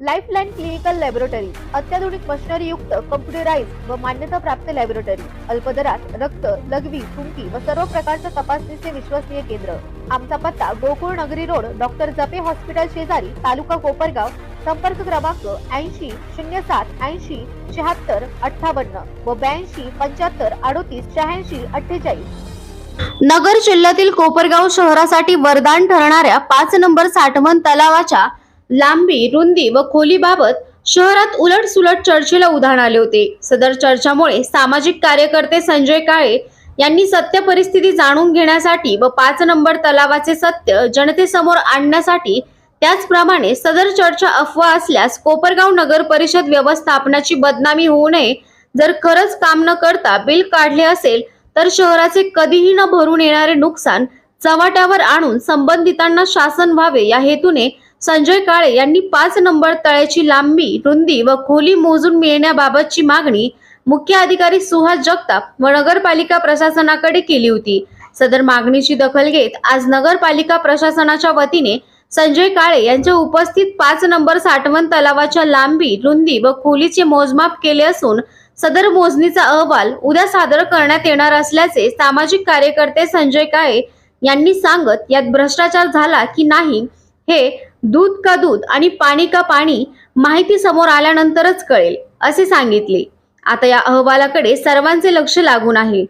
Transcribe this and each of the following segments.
Lifeline clinical laboratory अत्याधुनिक machinery युक्त computerise व मान्यता प्राप्त लॅबोरेटरी अल्पदरात रक्त लघवी थुंकी व सर्व प्रकारच्या तपासणीचे विश्वसनीय केंद्र. आमचा पत्ता गोकुळ नगरी रोड डॉक्टर जपे हॉस्पिटल शेजारी तालुका कोपरगाव संपर्क क्रमांक ऐंशी शून्य सात ऐंशी शहात्तर अठ्ठावन्न व ब्याऐंशी पंच्याहत्तर अडोतीस शहाऐंशी अठ्ठेचाळीस. नगर जिल्ह्यातील कोपरगाव शहरासाठी वरदान ठरणाऱ्या पाच नंबर साठवण तलावाच्या लांबी रुंदी व खोलीबाबत शहरात उलट सुलट चर्चेला उधाण आले होते. सदर चर्चामुळे सामाजिक कार्यकर्ते संजय काळे यांनी सत्य परिस्थिती जाणून घेण्यासाठी व पाच नंबर तलावाचे सत्य जनतेसमोर आणण्यासाठी त्याचप्रमाणे सदर चर्चा अफवा असल्यास कोपरगाव नगर परिषद व्यवस्थापनाची बदनामी होऊ नये. जर खरंच काम न करता बिल काढले असेल तर शहराचे कधीही न भरून येणारे नुकसान चव्हाट्यावर आणून संबंधितांना शासन व्हावे या हेतूने संजय काळे यांनी पाच नंबर तळ्याची लांबी रुंदी व खोली मोजून मिळण्याबाबतची मागणी मुख्य अधिकारी सुहास जगताप व नगरपालिका प्रशासनाकडे केली होती. सदर मागणीची दखल घेत आज नगरपालिका प्रशासनाच्या वतीने संजय काळे यांच्या उपस्थित पाच नंबर साठवण तलावाच्या लांबी रुंदी व खोलीचे मोजमाप केले असून सदर मोजणीचा अहवाल उद्या सादर करण्यात येणार असल्याचे सामाजिक कार्यकर्ते संजय काळे यांनी सांगत यात भ्रष्टाचार झाला की नाही हे दूध का दूध आणि पाणी का पाणी माहिती समोर आल्यानंतरच कळेल असे सांगितले. आता या अहवालाकडे सर्वांचे लक्ष लागून आहे.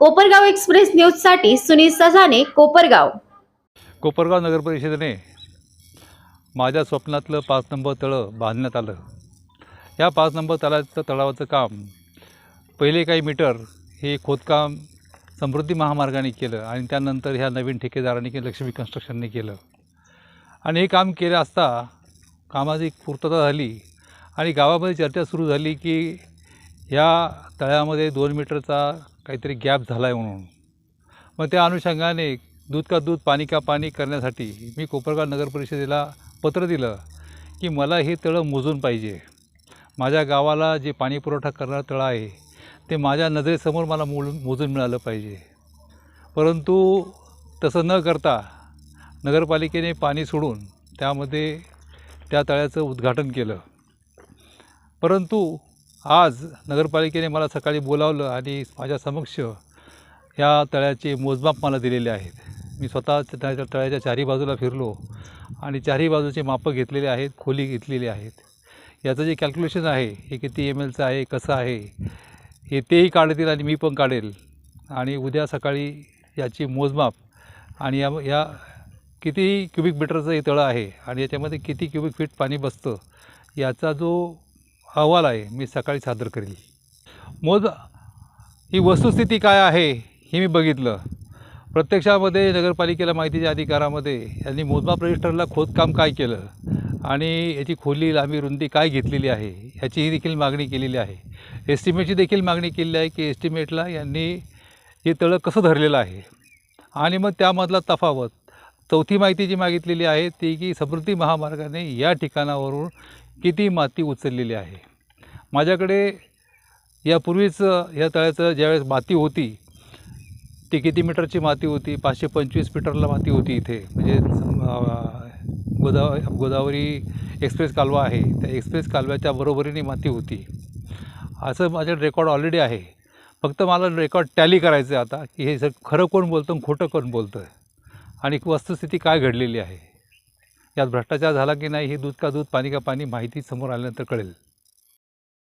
कोपरगाव एक्सप्रेस न्यूजसाठी सुनील ससाने कोपरगाव. कोपरगाव नगर परिषदेने माझ्या स्वप्नातलं पाच नंबर तळं बांधण्यात आलं. या पाच नंबर तळाचं तळावाचं काम पहिले काही मीटर हे खोदकाम समृद्धी महामार्गाने केलं आणि त्यानंतर ह्या नवीन ठेकेदारांनी केलं लक्ष्मी कन्स्ट्रक्शनने केलं. आणि हे काम केलं असता कामाची पूर्तता झाली आणि गावामध्ये चर्चा सुरू झाली की ह्या तळ्यामध्ये दोन मीटरचा काहीतरी गॅप झाला आहे म्हणून. मग त्या अनुषंगाने दूध का दूध पाणी का पाणी करण्यासाठी मी कोपरगाव नगर परिषदेला पत्र दिलं की मला हे तळं मोजून पाहिजे. माझ्या गावाला जे पाणी पुरवठा करणारं तळं आहे ते माझ्या नजरेसमोर मला मोल मोजून मिळालं पाहिजे. परंतु तसं न करता नगरपालिकेने पाणी सोडून त्यामध्ये त्या तळ्याचं उद्घाटन केलं. परंतु आज नगरपालिकेने मला सकाळी बोलावलं आणि माझ्या समक्ष या तळ्याचे मोजमाप मला दिलेले आहेत. मी स्वतः त्या तळ्याच्या चारी बाजूला फिरलो आणि चारही बाजूचे मापं घेतलेले आहेत खोली घेतलेली आहेत. याचं जे कॅल्क्युलेशन आहे हे किती एम एलचं आहे कसं आहे हे तेही काढतील आणि मी पण काढेल. आणि उद्या सकाळी याची मोजमाप आणि या या किती क्युबिक मीटरचं हे तळं आहे आणि याच्यामध्ये किती क्युबिक फीट पाणी बसतं याचा जो अहवाल आहे मी सकाळी सादर करेल. मोज ही वस्तुस्थिती काय आहे हे मी बघितलं. प्रत्यक्षामध्ये नगरपालिकेला माहितीच्या अधिकारामध्ये यांनी मोजमाप रजिस्टरला खोदकाम काय केलं आणि याची खोली लांबी रुंदी काय घेतलेली आहे ह्याचीही देखील मागणी केलेली आहे. एस्टिमेटची देखील मागणी केलेली आहे की एस्टिमेटला यांनी हे तळं कसं धरलेलं आहे. आणि मग त्यामधला तफावत चौथी माहिती जी मागितलेली आहे ती की समृद्धी महामार्गाने या ठिकाणावरून किती माती उचललेली आहे. माझ्याकडे यापूर्वीच या तळ्याचं ज्यावेळेस माती होती ती किती मीटरची माती होती? पाचशे पंचवीस मीटरला माती होती इथे. म्हणजे गोदाव गोदा गोदावरी एक्सप्रेस कालवा आहे. त्या एक्सप्रेस कालव्याच्या बरोबरीने माती होती. असं माझ्याकडे रेकॉर्ड ऑलरेडी आहे. फक्त मला रेकॉर्ड टॅली करायचं आहे आता की हे सर खरं कोण बोलतं आणि खोटं कोण बोलतं? आणि वस्तुस्थिती काय घडलेली आहे? यात भ्रष्टाचार झाला की नाही हे दूध का दूध पाणी का पाणी माहिती समोर आल्यानंतर कळेल.